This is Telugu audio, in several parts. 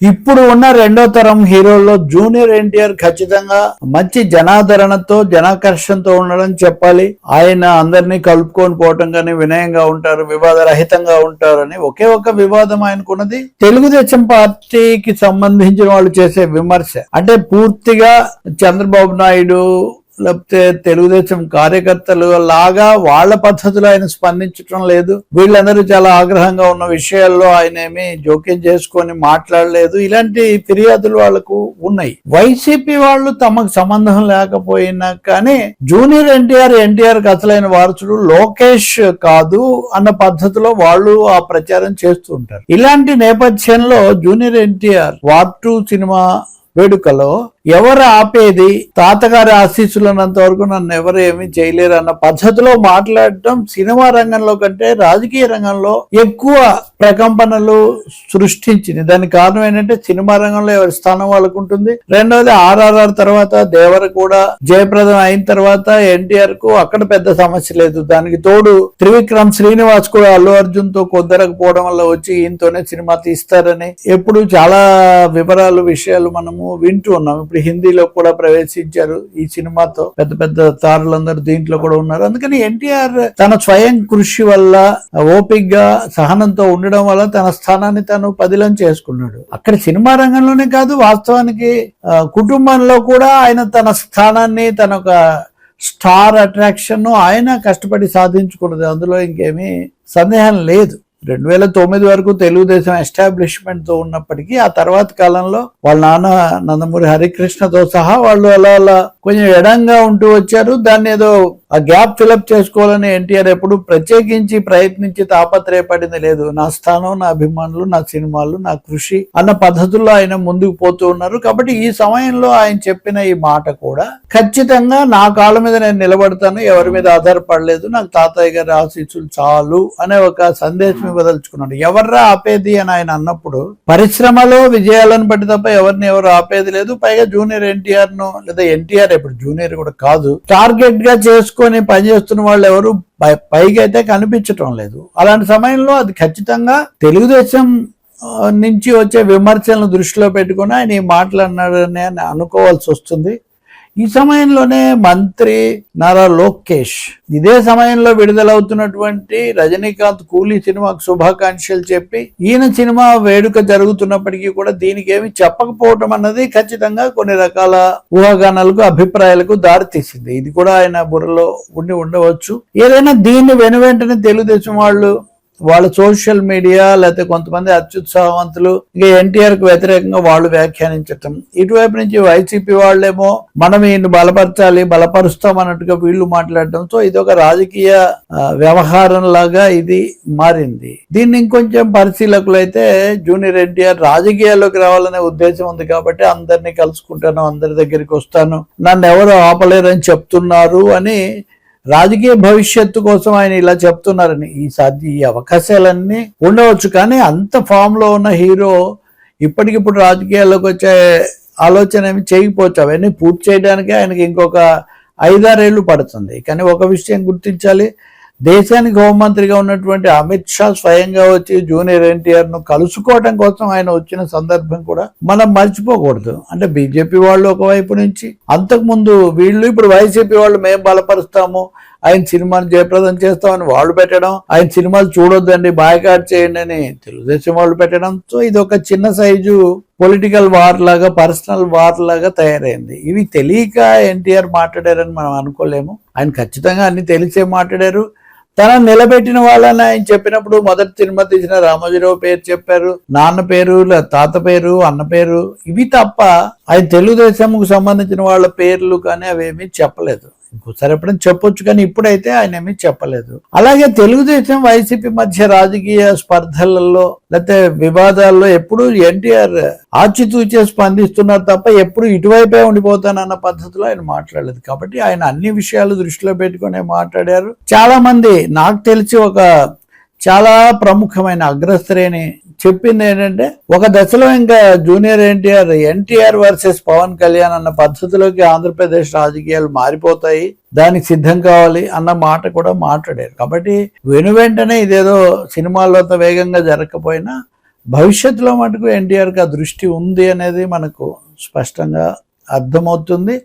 ఇప్పుడు ఉన్న రెండో తరం హీరోల్లో జూనియర్ ఎన్టీఆర్ ఖచ్చితంగా మంచి జనాదరణతో జనాకర్షణతో ఉండడం చెప్పాలి. ఆయన అందరినీ కలుపుకొని పోవటం కానీ వినయంగా ఉంటారు వివాద రహితంగా ఒకే ఒక వివాదం ఆయనకున్నది. తెలుగుదేశం పార్టీకి సంబంధించిన వాళ్ళు చేసే విమర్శ. అంటే పూర్తిగా చంద్రబాబు నాయుడు లేకపోతే తెలుగుదేశం కార్యకర్తలు లాగా వాళ్ళ పద్ధతిలో ఆయన స్పందించడం లేదు. వీళ్ళందరూ చాలా ఆగ్రహంగా ఉన్న విషయాల్లో ఆయన ఏమి జోక్యం చేసుకొని మాట్లాడలేదు. ఇలాంటి ఫిర్యాదులు వాళ్ళకు ఉన్నాయి. వైసీపీ వాళ్ళు తమకు సంబంధం లేకపోయినా కానీ జూనియర్ ఎన్టీఆర్ ఎన్టీఆర్ అసలైన వారసుడు లోకేష్ కాదు అన్న పద్ధతిలో వాళ్ళు ఆ ప్రచారం చేస్తూ ఉంటారు. ఇలాంటి నేపథ్యంలో జూనియర్ ఎన్టీఆర్ వార్ టూ సినిమా వేడుకలో ఎవరు ఆపేది? తాతగారి ఆశీస్సులున్నంత వరకు నన్ను ఎవరు ఏమి చేయలేరు అన్న పద్ధతిలో మాట్లాడటం సినిమా రంగంలో కంటే రాజకీయ రంగంలో ఎక్కువ ప్రకంపనలు సృష్టించింది. దానికి కారణం ఏంటంటే సినిమా రంగంలో ఎవరి స్థానం వాళ్ళకు ఉంటుంది. రెండవది ఆర్ఆర్ఆర్ తర్వాత దేవర కూడా జయప్రదం అయిన తర్వాత ఎన్టీఆర్కు అక్కడ పెద్ద సమస్య లేదు. దానికి తోడు త్రివిక్రమ్ శ్రీనివాస్ కూడా అల్లు అర్జున్తో కుదరకపోవడం వల్ల వచ్చి ఈయనతోనే సినిమా తీస్తారని ఎప్పుడు చాలా వివరాలు విషయాలు మనము వింటూ ఉన్నాము ఇప్పుడు హిందీలో కూడా ప్రవేశించారు ఈ సినిమాతో. పెద్ద పెద్ద తారులందరూ దీంట్లో కూడా ఉన్నారు. అందుకని ఎన్టీఆర్ తన స్వయం కృషి వల్ల ఓపిక్గా సహనంతో ఉండడం వల్ల తన స్థానాన్ని తను పదిలం చేసుకున్నాడు. అక్కడ సినిమా రంగంలోనే కాదు వాస్తవానికి కుటుంబంలో కూడా ఆయన తన స్థానాన్ని తన ఒక స్టార్ అట్రాక్షన్ ఆయన కష్టపడి సాధించుకున్నది. అందులో ఇంకేమీ సందేహం లేదు. రెండు వేల తొమ్మిది వరకు తెలుగుదేశం ఎస్టాబ్లిష్మెంట్తో ఉన్నప్పటికీ ఆ తర్వాత కాలంలో వాళ్ళ నాన్న నందమూరి హరికృష్ణతో సహా వాళ్ళు అలా అలా కొంచెం ఎడంగా ఉంటూ వచ్చారు. దాన్ని ఏదో ఆ గ్యాప్ ఫిలప్ చేసుకోవాలని ఎన్టీఆర్ ఎప్పుడు ప్రత్యేకించి ప్రయత్నించి తాపత్రయపడింది లేదు. నా స్థానం నా అభిమానులు నా సినిమాలు నా కృషి అన్న పద్ధతుల్లో ఆయన ముందుకు పోతూ ఉన్నారు. కాబట్టి ఈ సమయంలో ఆయన చెప్పిన ఈ మాట కూడా ఖచ్చితంగా నా కాళ్ళ మీద నేను నిలబడతాను ఎవరి మీద ఆధారపడలేదు నాకు తాతయ్య గారి ఆశీస్సులు చాలు అనే ఒక సందేశం ఇవ్వదలుచుకున్నాడు. ఎవర్రా ఆపేది అని ఆయన అన్నప్పుడు పరిశ్రమలో విజయాలను బట్టి తప్ప ఎవరిని ఎవరు ఆపేది లేదు. పైగా జూనియర్ ఎన్టీఆర్ను లేదా ఎన్టీఆర్ ఇప్పుడు జూనియర్ కూడా కాదు టార్గెట్గా చేసుకొని పనిచేస్తున్న వాళ్ళు ఎవరు పై- పైకి అయితే కనిపించటం లేదు. అలాంటి సమయంలో అది ఖచ్చితంగా తెలుగుదేశం నుంచి వచ్చే విమర్శలను దృష్టిలో పెట్టుకుని ఆయన ఈ మాటలు అన్నాడని అని అనుకోవాల్సి వస్తుంది. ఈ సమయంలోనే మంత్రి నారా లోకేష్ ఇదే సమయంలో విడుదలవుతున్నటువంటి రజనీకాంత్ కూలీ సినిమాకు శుభాకాంక్షలు చెప్పి ఈయన సినిమా వేడుక జరుగుతున్నప్పటికీ కూడా దీనికి ఏమి చెప్పకపోవటం అన్నది ఖచ్చితంగా కొన్ని రకాల ఊహాగానాలకు అభిప్రాయాలకు దారితీసింది. ఇది కూడా ఆయన బుర్రలో ఉండి ఉండవచ్చు. ఏదైనా దీన్ని వెను వెంటనే తెలుగుదేశం వాళ్ళు వాళ్ళ సోషల్ మీడియా లేకపోతే కొంతమంది అత్యుత్సాహవంతులు ఇక ఎన్టీఆర్కు వ్యతిరేకంగా వాళ్ళు వ్యాఖ్యానించటం. ఇటువైపు నుంచి వైసీపీ వాళ్ళేమో మనం ఈయన బలపరచాలి బలపరుస్తాం అన్నట్టుగా వీళ్ళు మాట్లాడటం. సో ఇది ఒక రాజకీయ వ్యవహారం లాగా ఇది మారింది. దీన్ని ఇంకొంచెం పరిశీలకులు అయితే జూనియర్ ఎన్టీఆర్ రాజకీయాల్లోకి రావాలనే ఉద్దేశం ఉంది కాబట్టి అందరినీ కలుసుకుంటాను అందరి దగ్గరికి వస్తాను. నన్ను ఎవరు ఆపలేరని చెప్తున్నారు అని రాజకీయ భవిష్యత్తు కోసం ఆయన ఇలా చెప్తున్నారని ఈ సాధ్య ఈ అవకాశాలన్నీ ఉండవచ్చు. కానీ అంత ఫామ్లో ఉన్న హీరో ఇప్పటికిప్పుడు రాజకీయాల్లోకి వచ్చే ఆలోచన ఏమి చేయకపోవచ్చు. అవన్నీ పూర్తి చేయడానికి ఆయనకి ఇంకొక ఐదారేళ్ళు పడుతుంది. కానీ ఒక విషయం గుర్తించాలి. దేశానికి హోంమంత్రిగా ఉన్నటువంటి అమిత్ షా స్వయంగా వచ్చి జూనియర్ ఎన్టీఆర్ను కలుసుకోవడం కోసం ఆయన వచ్చిన సందర్భం కూడా మనం మర్చిపోకూడదు. అంటే బీజేపీ వాళ్ళు ఒకవైపు నుంచి అంతకు ముందు వీళ్ళు ఇప్పుడు వైసీపీ వాళ్ళు మేము బలపరుస్తాము ఆయన సినిమాని జయప్రదం చేస్తామని వాళ్ళు పెట్టడం ఆయన సినిమాలు చూడొద్దండి బాయ్కాట్ చేయండి అని తెలుగుదేశం వాళ్ళు పెట్టడం. సో ఇది ఒక చిన్న సైజు పొలిటికల్ వార్ లాగా పర్సనల్ వార్ లాగా తయారైంది. ఇవి తెలియక ఎన్టీఆర్ మాట్లాడారని మనం అనుకోలేము. ఆయన ఖచ్చితంగా అన్ని తెలిసే మాట్లాడారు. తన నిలబెట్టిన వాళ్ళని ఆయన చెప్పినప్పుడు మొదటి సినిమా తీసిన రామోజీరావు పేరు చెప్పారు నాన్న పేరు లే- తాత పేరు అన్న పేరు ఇవి తప్ప ఆయన తెలుగుదేశంకు సంబంధించిన వాళ్ళ పేర్లు కానీ అవేమీ చెప్పలేదు. ఇంకోసారి చెప్పొచ్చు కానీ ఇప్పుడైతే ఆయన ఏమీ చెప్పలేదు. అలాగే తెలుగుదేశం వైసీపీ మధ్య రాజకీయ స్పర్ధలలో లేకపోతే వివాదాల్లో ఎప్పుడు ఎన్టీఆర్ ఆచితూచే స్పందిస్తున్నారు తప్ప ఎప్పుడు ఇటువైపే ఉండిపోతానన్న పద్ధతిలో ఆయన మాట్లాడలేదు. కాబట్టి ఆయన అన్ని విషయాలు దృష్టిలో పెట్టుకునే మాట్లాడారు. చాలా మంది నాకు తెలిసి ఒక చాలా ప్రముఖమైన అగ్రశ్రేణి చెప్పింది ఏంటంటే ఒక దశలో ఇంకా junior NTR NTR versus Pawan Kalyan అన్న పద్ధతిలోకి ఆంధ్రప్రదేశ్ రాజకీయాలు మారిపోతాయి దానికి సిద్ధం కావాలి అన్న మాట కూడా మాట్లాడారు. కాబట్టి వెను వెంటనే ఇదేదో సినిమాల్లో అంత వేగంగా జరగకపోయినా భవిష్యత్తులో మటుకు ఎన్టీఆర్కి ఆ దృష్టి ఉంది అనేది మనకు స్పష్టంగా అర్థమవుతుంది.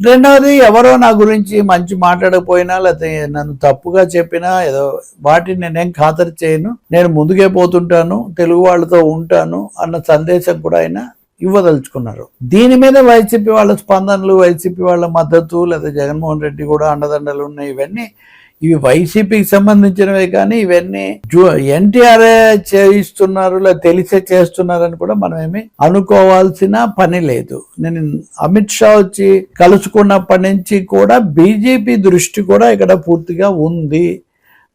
రెండవది ఎవరో నా గురించి మంచి మాట్లాడకపోయినా లేకపోతే నన్ను తప్పుగా చెప్పినా ఏదో వాటిని నేనేం ఖాతరు చేయను. నేను ముందుకే పోతుంటాను తెలుగు వాళ్ళతో ఉంటాను అన్న సందేశం కూడా ఆయన ఇవ్వదలుచుకున్నారు. దీని మీద వైసీపీ వాళ్ళ స్పందనలు వైసీపీ వాళ్ళ మద్దతు లేదా జగన్మోహన్ రెడ్డి కూడా అండదండలు ఉన్నాయి ఇవన్నీ ఇవి వైసీపీకి సంబంధించినవే కానీ ఇవన్నీ ఎన్టీఆర్ చేయిస్తున్నారు లేదా తెలిసే చేస్తున్నారని కూడా మనం ఏమి అనుకోవాల్సిన పని లేదు. నేను అమిత్ షా వచ్చి కలుసుకున్నప్పటి నుంచి కూడా బీజేపీ దృష్టి కూడా ఇక్కడ పూర్తిగా ఉంది.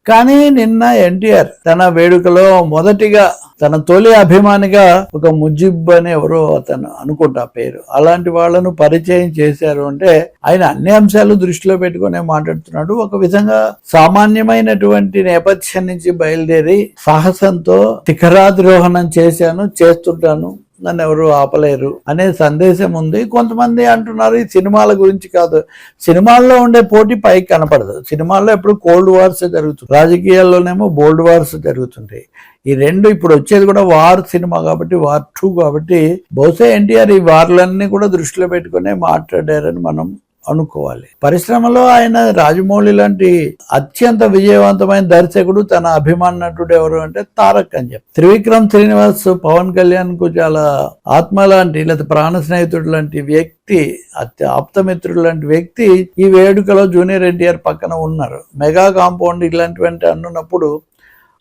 కానీ నిన్న ఎన్టీఆర్ తన వేడుకలో మొదటిగా తన తొలి అభిమానిగా ఒక ముజిబ్ అని ఎవరో అతను అనుకుంటా పేరు. అలాంటి వాళ్ళను పరిచయం చేశారు అంటే ఆయన అన్ని అంశాలు దృష్టిలో పెట్టుకునే మాట్లాడుతున్నాడు. ఒక విధంగా సామాన్యమైనటువంటి నేపథ్యం నుంచి బయలుదేరి సాహసంతో శిఖరాధిరోహణం చేశాను చేస్తుంటాను. నన్ను ఎవరు ఆపలేరు అనే సందేశం ఉంది. కొంతమంది అంటున్నారు ఈ సినిమాల గురించి కాదు. సినిమాల్లో ఉండే పోటీ పైకి కనపడదు. సినిమాల్లో ఎప్పుడు కోల్డ్ వార్స్ జరుగుతుంది రాజకీయాల్లోనేమో బోల్డ్ వార్స్ జరుగుతుంటాయి ఈ రెండు ఇప్పుడు వచ్చేది కూడా వార్ సినిమా కాబట్టి వార్ టూ కాబట్టి బహుశా ఎన్టీఆర్ ఈ వార్లన్నీ కూడా దృష్టిలో పెట్టుకునే మాట్లాడారని మనం అనుకోవాలి. పరిశ్రమలో ఆయన రాజమౌళి లాంటి అత్యంత విజయవంతమైన దర్శకుడు తన అభిమాన నటుడు ఎవరు అంటే తారక్ అని చెప్పి. త్రివిక్రమ్ శ్రీనివాస్ పవన్ కళ్యాణ్కు చాలా ఆత్మ లాంటి లేదా ప్రాణ స్నేహితుడు లాంటి వ్యక్తి అత్య ఆప్తమిత్రుడు లాంటి వ్యక్తి ఈ వేడుకలో జూనియర్ ఎన్టీఆర్ పక్కన ఉన్నారు. మెగా కాంపౌండ్ ఇలాంటివంటి అన్నున్నప్పుడు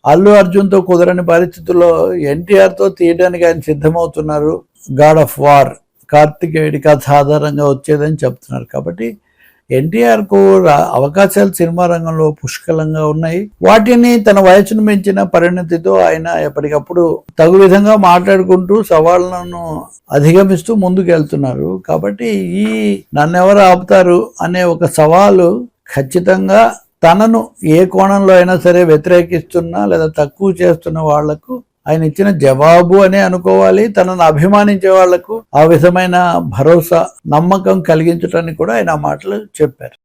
అల్లు అర్జున్తో కుదరని పరిస్థితుల్లో ఎన్టీఆర్తో తీయడానికి ఆయన సిద్ధమవుతున్నారు. God of war. కార్తికేయుడి కథ ఆధారంగా వచ్చేదని చెప్తున్నారు. కాబట్టి ఎన్టీఆర్కు అవకాశాలు సినిమా రంగంలో పుష్కలంగా ఉన్నాయి. వాటిని తన వయసును పెంచిన పరిణతితో ఆయన ఎప్పటికప్పుడు తగు విధంగా మాట్లాడుకుంటూ సవాళ్ళను అధిగమిస్తూ ముందుకెళ్తున్నారు. కాబట్టి ఈ నన్నెవరు ఆపుతారు అనే ఒక సవాలు ఖచ్చితంగా తనను ఏ కోణంలో అయినా సరే వ్యతిరేకిస్తున్నా లేదా తక్కువ చేస్తున్న వాళ్ళకు ఆయన ఇచ్చిన జవాబు అనే అనుకోవాలి తనను అభిమానించే వాళ్ళకు ఆ విధమైన భరోసా నమ్మకం కలిగించడానికి కూడా ఆయన మాటలు చెప్పారు.